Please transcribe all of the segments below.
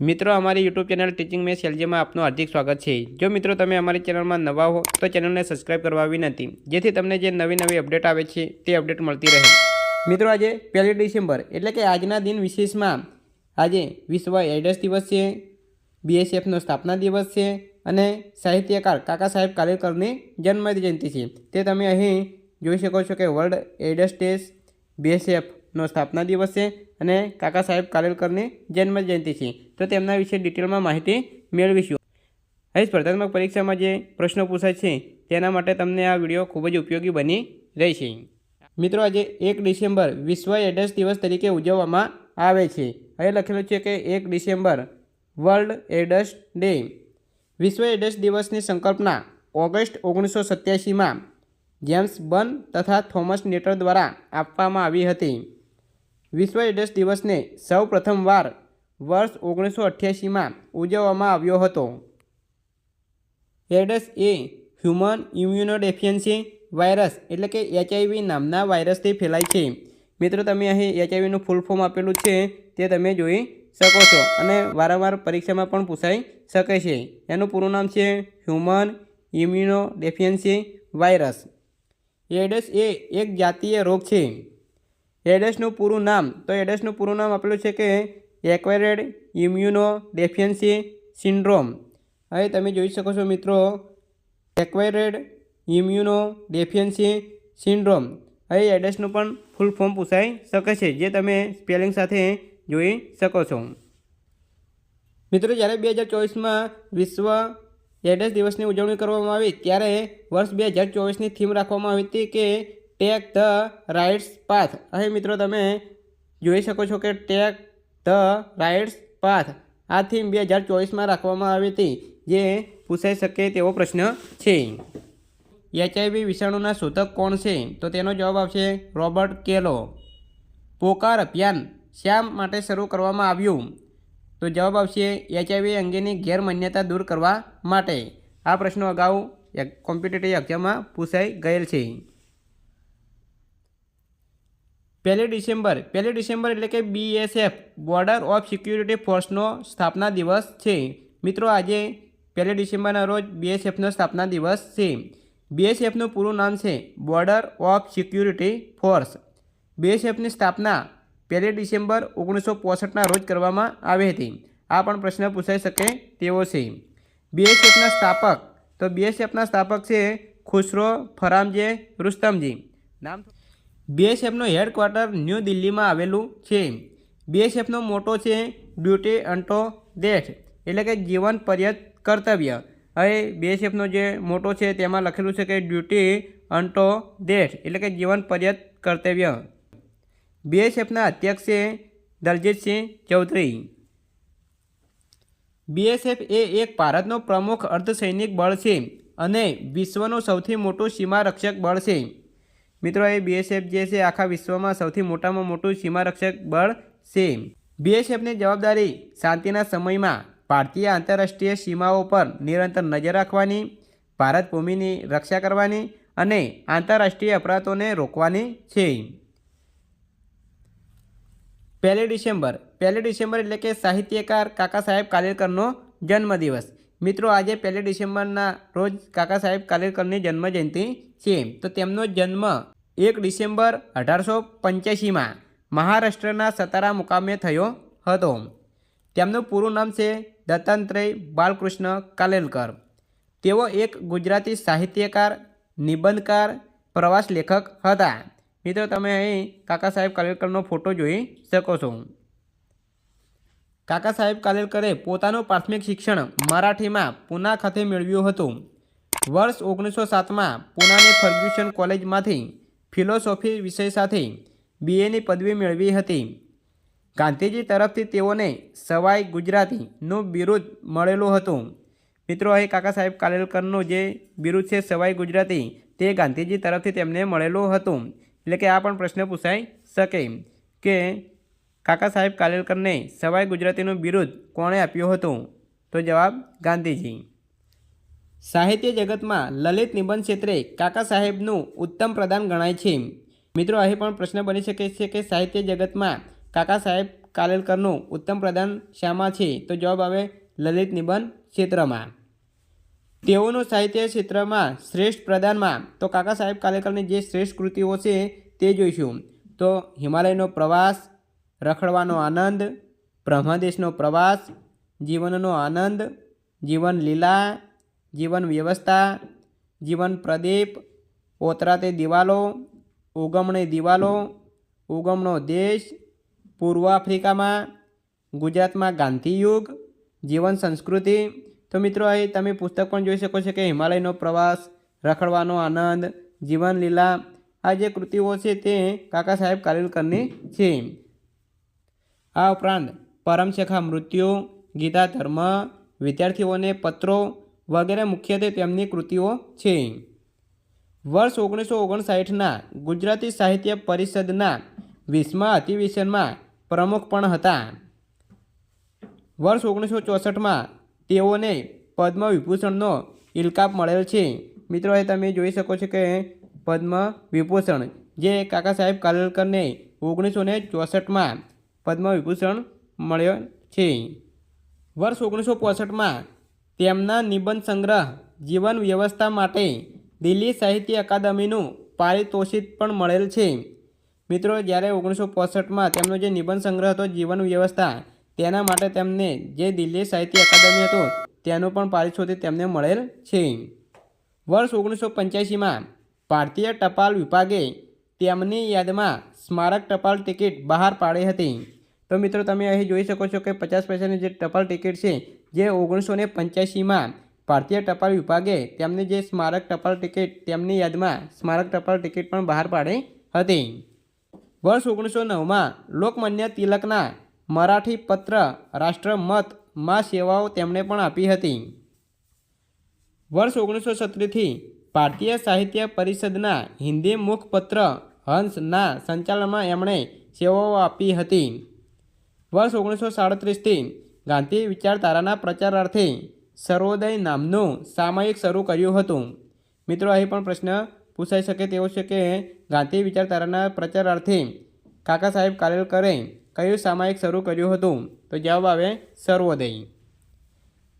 મિત્રો, અમારી YouTube channel teaching મેં સેલજીમાં આપનું હાર્દિક સ્વાગત છે. જો મિત્રો, તમે અમારી ચેનલમાં નવા હો, તો ચેનલને સબસ્ક્રાઇબ કરવા નથી જેથી તમને જે નવી નવી અપડેટ આવે છે, તે અપડેટ મળતી રહે. મિત્રો, આજે પહેલી ડિસેમ્બર, એટલે કે આજના દિન વિશેષમાં આજે વિશ્વ એડ્રેસ દિવસ છે બીએસએફનો સ્થાપના દિવસ છે, અને સાહિત્યકાર કાકા સાહેબ કાલેકરની જન્મ જયંતિ છે. તે તમે અહીં જોઈ શકો છો કે વર્લ્ડ એડ્રેસ ડે બીએસએફનો સ્થાપના દિવસ છે અને કાકા સાહેબ કારેલકરની જન્મ જયંતિ છે. તો તેમના વિશે ડિટેલમાં માહિતી મેળવીશું. અહીં સ્પર્ધાત્મક પરીક્ષામાં જે પ્રશ્નો પૂછાય છે, તેના માટે તમને આ વીડિયો ખૂબ જ ઉપયોગી બની રહેશે. મિત્રો, આજે એક ડિસેમ્બર વિશ્વ એડ્સ દિવસ તરીકે ઉજવવામાં આવે છે. અહીં લખેલું છે કે એક ડિસેમ્બર, વર્લ્ડ એડ્સ ડે. વિશ્વ એડ્સ દિવસની સંકલ્પના ઓગસ્ટ ઓગણીસો સત્યાસીમાં જેમ્સ બન તથા થોમસ નેટર દ્વારા આપવામાં આવી હતી. વિશ્વ એડ્રેસ દિવસને સૌ પ્રથમવાર વર્ષ ઓગણીસો અઠ્યાસીમાં ઉજવવામાં આવ્યો હતો. એડ્રેસ એ હ્યુમન ઇમ્યુનોડેફિયન્સી વાયરસ એટલે કે એચઆઈવી નામના વાયરસથી ફેલાય છે. મિત્રો, તમે અહીં એચઆઈવીનું ફૂલ ફોર્મ આપેલું છે તે તમે જોઈ શકો છો અને વારંવાર પરીક્ષામાં પણ પૂછાઈ શકે છે. એનું પૂરું નામ છે હ્યુમન ઇમ્યુનોડેફિયન્સી વાયરસ. એડેસ એ એક જાતીય રોગ છે. એડેસનું પૂરું નામ, તો એડેસનું પૂરું નામ આપેલું છે કે એક્વાયર્ડ ઇમ્યુનો ડેફિયન્સી સિન્ડ્રોમ હવે તમે જોઈ શકો છો મિત્રો એક્વાયર્ડ ઇમ્યુનો ડેફિયન્સી સિન્ડ્રોમ હવે એડેસનું પણ ફૂલ ફોર્મ પૂછાઈ શકે છે, જે તમે સ્પેલિંગ સાથે જોઈ શકો છો. મિત્રો, જ્યારે બે હજાર ચોવીસમાં વિશ્વ એડ્રેસ દિવસની ઉજવણી કરવામાં આવી, ત્યારે વર્ષ બે હજાર ચોવીસની થીમ રાખવામાં આવી હતી કે ટેક ધ રાઇટ્સ પાથ અહીં મિત્રો તમે જોઈ શકો છો કે ટેક ધ રાઇટ્સ પાથ આ થીમ બે હજાર ચોવીસમાં રાખવામાં આવી હતી, જે પૂછાઈ શકે તેવો પ્રશ્ન છે. એચઆઈવી વિષાણુના શોધક કોણ છે? તો તેનો જવાબ આવશે રોબર્ટ કેલો. પોકાર અભિયાન શા માટે શરૂ કરવામાં આવ્યું? તો જવાબ આવશે એચઆઈવી અંગેની ગેરમાન્યતા દૂર કરવા માટે. આ પ્રશ્નો અગાઉ કોમ્પિટેટિવ એક્ઝામમાં પૂછાઈ ગયેલ છે. પહેલી ડિસેમ્બર. પહેલી ડિસેમ્બર એટલે કે બીએસએફ બોર્ડર ઓફ સિક્યુરિટી ફોર્સનો સ્થાપના દિવસ છે. મિત્રો, આજે પહેલી ડિસેમ્બરના રોજ બીએસએફનો સ્થાપના દિવસ છે. બીએસએફનું પૂરું નામ છે બોર્ડર ઓફ સિક્યુરિટી ફોર્સ બીએસએફની સ્થાપના પહેલી ડિસેમ્બર ઓગણીસો પોસઠના રોજ કરવામાં આવી હતી. આ પણ પ્રશ્ન પૂછાઈ શકે તેવો છે. બીએસએફના સ્થાપક, તો બીએસએફના સ્થાપક છે ખુશરો ફરામજે રુસ્તમજી. નામ બીએસએફનો હેડક્વાર્ટર ન્યૂ દિલ્હીમાં આવેલું છે. બીએસએફનો મોટો છે ડ્યુટી અંટો ડેથ એટલે કે જીવન પર્યત કર્તવ્ય. હવે બીએસએફનો જે મોટો છે તેમાં લખેલું છે કે ડ્યુટી અંટો ડેથ એટલે કે જીવન પર્યત કર્તવ્ય. બીએસએફના અધ્યક્ષ છે દલજીતસિંહ ચૌધરી. બીએસએફ એ એક ભારતનો પ્રમુખ અર્ધસૈનિક બળ છે અને વિશ્વનું સૌથી મોટું સીમા રક્ષક બળ છે. મિત્રો, એ બીએસએફ જે છે, આખા વિશ્વમાં સૌથી મોટામાં મોટું સીમા રક્ષક બળ છે. બીએસએફની જવાબદારી શાંતિના સમયમાં ભારતીય આંતરરાષ્ટ્રીય સીમાઓ પર નિરંતર નજર રાખવાની, ભારત ભૂમિની રક્ષા કરવાની અને આંતરરાષ્ટ્રીય અપરાધોને રોકવાની છે. પહેલી ડિસેમ્બર. પહેલી ડિસેમ્બર એટલે કે સાહિત્યકાર કાકા સાહેબ કાલેલકરનો જન્મદિવસ. મિત્રો, આજે પહેલી ડિસેમ્બરના રોજ કાકા સાહેબ કાલેકરની જન્મજયંતિ છે. તો તેમનો જન્મ એક ડિસેમ્બર અઢારસો પંચ્યાસીમાં મહારાષ્ટ્રના સતારા મુકામે થયો હતો. તેમનું પૂરું નામ છે દત્તાત્રેય બાલકૃષ્ણ કાલેલકર તેઓ એક ગુજરાતી સાહિત્યકાર, નિબંધકાર, પ્રવાસ લેખક હતા. મિત્રો, તમે અહીં કાકા સાહેબ કાલેલકરનો ફોટો જોઈ શકો છો. કાકા સાહેબ કાલેલકરે પોતાનું પ્રાથમિક શિક્ષણ મરાઠીમાં પૂના ખાતે મેળવ્યું હતું. વર્ષ ઓગણીસો સાતમાં પૂનાની ફર્ગ્યુસન કોલેજમાંથી ફિલોસોફી વિષય સાથે બીએની પદવી મેળવી હતી. ગાંધીજી તરફથી તેઓને સવાઈ ગુજરાતીનું બિરુદ મળેલું હતું. મિત્રો, અહીં કાકા સાહેબ કાલેલકરનું જે બિરુદ છે, સવાઈ ગુજરાતી, તે ગાંધીજી તરફથી તેમને મળેલું હતું. એટલે કે આ પણ પ્રશ્ન પૂછાઈ શકે કે કાકા સાહેબ કાલેલકરને સવાઈ ગુજરાતીનું બિરુદ કોણે આપ્યું હતું? તો જવાબ ગાંધીજી. સાહિત્ય જગતમાં લલિત નિબંધ ક્ષેત્રે કાકા સાહેબનું ઉત્તમ પ્રદાન ગણાય છે. મિત્રો, અહીં પણ પ્રશ્ન બની શકે છે કે સાહિત્ય જગતમાં કાકા સાહેબ કાલેલકરનું ઉત્તમ પ્રદાન શામાં છે? તો જવાબ આવે લલિત નિબંધ ક્ષેત્રમાં. તેઓનું સાહિત્ય ક્ષેત્રમાં શ્રેષ્ઠ પ્રદાનમાં તો કાકા સાહેબ કાલેકરની જે શ્રેષ્ઠ કૃતિઓ છે તે જોઈશું. તો હિમાલયનો પ્રવાસ રખડવાનો આનંદ, બ્રહ્મદેશનો પ્રવાસ, જીવનનો આનંદ, જીવન લીલા, જીવન વ્યવસ્થા, જીવન પ્રદીપ, ઓતરાતે દિવાલો, ઉગમણી દિવાલો ઉગમનો દેશ, પૂર્વ આફ્રિકામાં, ગુજરાતમાં ગાંધીયુગ, જીવન સંસ્કૃતિ. તો મિત્રો, અહીં તમે પુસ્તક પણ જોઈ શકો છો કે હિમાલયનો પ્રવાસ, રખડવાનો આનંદ, જીવન લીલા. આ જે કૃતિઓ છે તે કાકા સાહેબ કાલેલકરની છે. આ ઉપરાંત પરમશેખા મૃત્યુ, ગીતા ધર્મ, વિદ્યાર્થીઓને પત્રો વગેરે મુખ્યત્વે તેમની કૃતિઓ છે. વર્ષ ઓગણીસો ઓગણસાઠના ગુજરાતી સાહિત્ય પરિષદના વીસમા અધિવેશનમાં પ્રમુખ પણ હતા. વર્ષ ઓગણીસો ચોસઠમાં તેઓને પદ્મ વિભૂષણનો ઇલકાબ મળેલ છે. મિત્રો, એ તમે જોઈ શકો છો કે પદ્મ વિભૂષણ જે કાકા સાહેબ કાલેલકરને ઓગણીસો ને ચોસઠમાં પદ્મ વિભૂષણ મળ્યો છે. વર્ષ ઓગણીસો પોસઠમાં તેમના નિબંધ સંગ્રહ જીવન વ્યવસ્થા માટે દિલ્હી સાહિત્ય અકાદમીનું પારિતોષિક પણ મળેલ છે. મિત્રો, જ્યારે ઓગણીસો પોસઠમાં તેમનો જે નિબંધ સંગ્રહ હતો જીવન વ્યવસ્થા, તેના માટે તેમને જે દિલ્હી સાહિત્ય અકાદમી હતો, તેનું પણ પારિતોષિક તેમને મળેલ છે. વર્ષ ઓગણીસો પંચ્યાસીમાં ભારતીય ટપાલ વિભાગે તેમની યાદમાં સ્મારક ટપાલ ટિકિટ બહાર પાડી હતી. તો મિત્રો, તમે અહીં જોઈ શકો છો કે પચાસ પૈસાની જે ટપાલ ટિકિટ છે, જે ઓગણીસો ને પંચ્યાસીમાં ભારતીય ટપાલ વિભાગે તેમની જે સ્મારક ટપાલ ટિકિટ, તેમની યાદમાં સ્મારક ટપાલ ટિકિટ પણ બહાર પાડી હતી. વર્ષ ઓગણીસો નવમાં લોકમાન્ય તિલકના મરાઠી પત્ર રાષ્ટ્રમતમાં સેવાઓ તેમણે પણ આપી હતી. વર્ષ ઓગણીસો સત્તરથી ભારતીય સાહિત્ય પરિષદના હિન્દી મુખપત્ર હંસના સંચાલનમાં એમણે સેવાઓ આપી હતી. વર્ષ ઓગણીસો સાડત્રીસથી ગાંધી વિચારધારાના પ્રચારાર્થે સર્વોદય નામનું સામયિક શરૂ કર્યું હતું. મિત્રો, અહીં પણ પ્રશ્ન પૂછાઈ શકે તેવો છે કે ગાંધી વિચારધારાના પ્રચારાર્થે કાકા સાહેબ કાલેલકરે કયું સામાયિક શરૂ કર્યું હતું? તો જવાબ આવે સર્વોદય.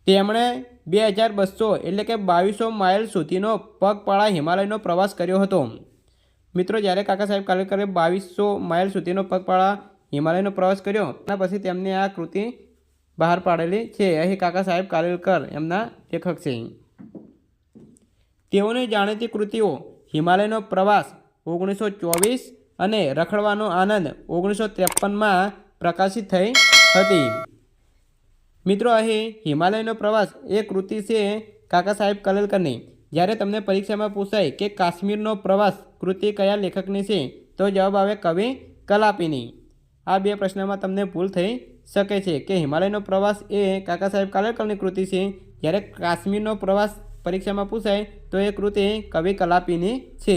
તેમણે બે હજાર બસો એટલે કે બાવીસો માઇલ સુધીનો પગપાળા હિમાલયનો પ્રવાસ કર્યો હતો. મિત્રો, જ્યારે કાકા સાહેબ કાલેકરે બાવીસો માઇલ સુધીનો પગપાળા હિમાલયનો પ્રવાસ કર્યો. એના પછી તેમને આ કૃતિ બહાર પાડેલી છે. અહીં કાકા સાહેબ કારેલકર એમના લેખક છે. તેઓની જાણીતી કૃતિઓ હિમાલયનો પ્રવાસ ઓગણીસો ચોવીસ અને રખડવાનો આનંદ ઓગણીસો ત્રેપનમાં પ્રકાશિત થઈ હતી. મિત્રો, અહીં હિમાલયનો પ્રવાસ એ કૃતિ છે કાકા સાહેબ કલેલકરની. જ્યારે તમને પરીક્ષામાં પૂછાય કે કાશ્મીરનો પ્રવાસ કૃતિ કયા લેખકની છે, તો જવાબ આવે કવિ કલાપીની. આ બે પ્રશ્નમાં તમને ભૂલ થઈ શકે છે કે હિમાલયનો પ્રવાસ એ કાકા સાહેબ કાલેકરની કૃતિ છે. જ્યારે કાશ્મીરનો પ્રવાસ પરીક્ષામાં પૂછાય તો એ કૃતિ કવિ કલાપીની છે.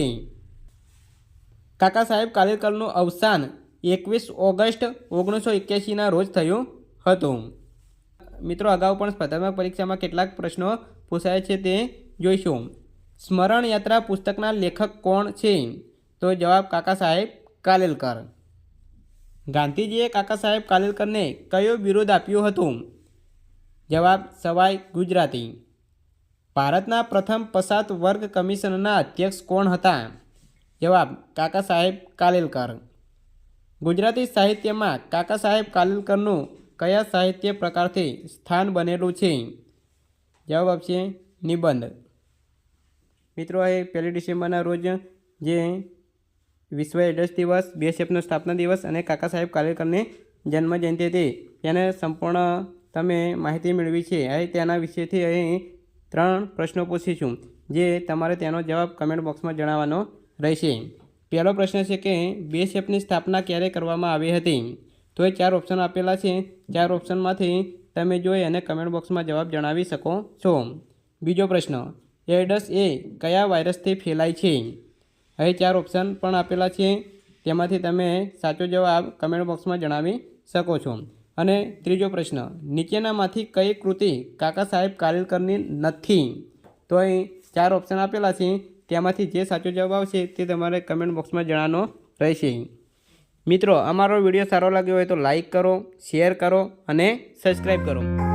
કાકા સાહેબ કાલેકરનું અવસાન એકવીસ ઓગસ્ટ ઓગણીસો એક્યાસીના રોજ થયું હતું. મિત્રો, અગાઉ પણ સ્પર્ધાત્મક પરીક્ષામાં કેટલાક પ્રશ્નો પૂછાય છે તે જોઈશું. સ્મરણ યાત્રા પુસ્તકના લેખક કોણ છે? તો જવાબ કાકા સાહેબ કાલેલકર ગાંધીજીએ કાકા સાહેબ કાલેલકરને કયો વિરોધ આપ્યું હતું? જવાબ સવાય ગુજરાતી. ભારતના પ્રથમ પસાત વર્ગ કમિશનના અધ્યક્ષ કોણ હતા? જવાબ, કાકા સાહેબ કાલેલકર. ગુજરાતી સાહિત્યમાં કાકા સાહેબ કાલેલકરનું કયા સાહિત્ય પ્રકારથી સ્થાન બનેલું છે? જવાબ આપશે, નિબંધ. મિત્રો એ પહેલી ડિસેમ્બરના રોજ જે વિશ્વ એડ્રેસ દિવસ, બે સ્થાપના દિવસ અને કાકા સાહેબ કાલેકરની જન્મ જયંતિ હતી. તેને સંપૂર્ણ તમે માહિતી મેળવી છે. અહીં તેના વિશેથી અહીં ત્રણ પ્રશ્નો પૂછીશું, જે તમારે તેનો જવાબ કમેન્ટ બોક્સમાં જણાવવાનો રહેશે. પહેલો પ્રશ્ન છે કે, બે શેપની સ્થાપના ક્યારે કરવામાં આવી હતી? તો એ ચાર ઓપ્શન આપેલા છે. ચાર ઓપ્શનમાંથી તમે જોઈ અને કમેન્ટ બોક્સમાં જવાબ જણાવી શકો છો. બીજો પ્રશ્ન એડસ એ કયા વાયરસથી ફેલાય છે? અહીં ચાર ઓપ્શન પણ આપેલા છે. તેમાંથી તમે સાચો જવાબ કમેન્ટ બોક્સમાં જણાવી શકો છો. અને ત્રીજો પ્રશ્ન, નીચેનામાંથી કઈ કૃતિ કાકા સાહેબ કાલેલકરની નથી? તો અહીં ચાર ઓપ્શન આપેલા છે. તેમાંથી જે સાચો જવાબ આવશે તે તમારે કમેન્ટ બોક્સમાં જણાવવાનો રહેશે. મિત્રો, અમારો વીડિયો સારો લાગ્યો હોય તો લાઈક કરો શેર કરો અને સબસ્ક્રાઈબ કરો.